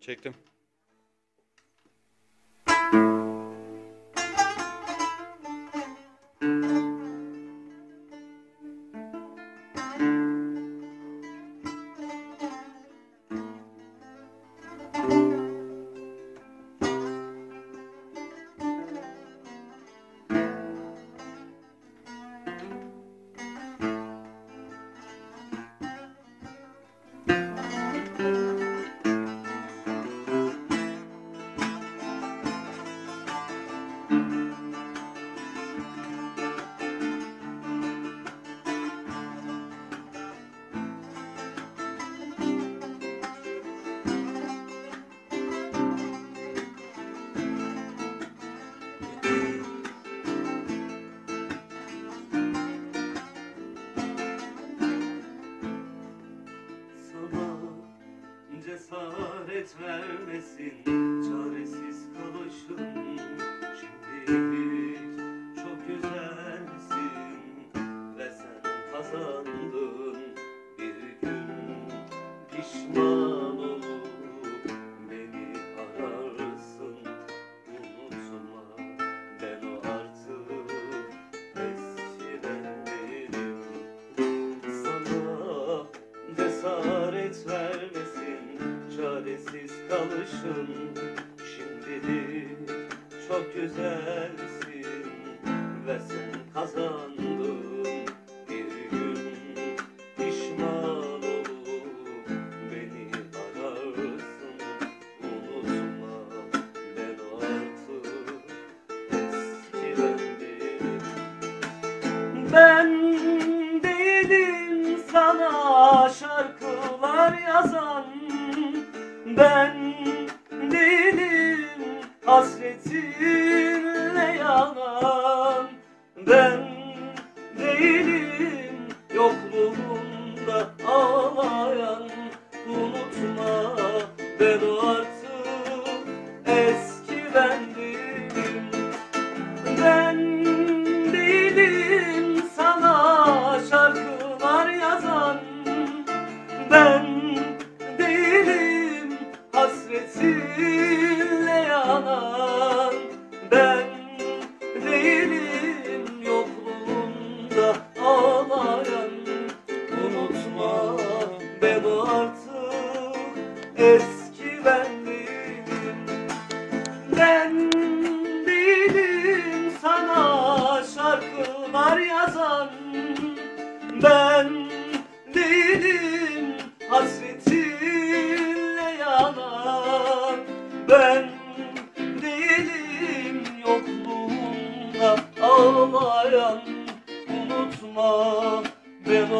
Çektim. Cesaret vermesin. Çaresiz kalışım. Şimdi çok güzelsin. Ve sen kazandın çaresiz kalışın şimdilik çok güzelsin ve sen kazandın. Bir gün pişman olup beni ararsın. Unutma ben artık eski ben değilim ben değilim sana şarkılar yazan. Ben hasretinle yanan Ben değilim eski ben değilim ben değilim sana şarkılar yazan. Ben değilim hasretinle yanan. Ben değilim yokluğunda ağlayan. Unutma ben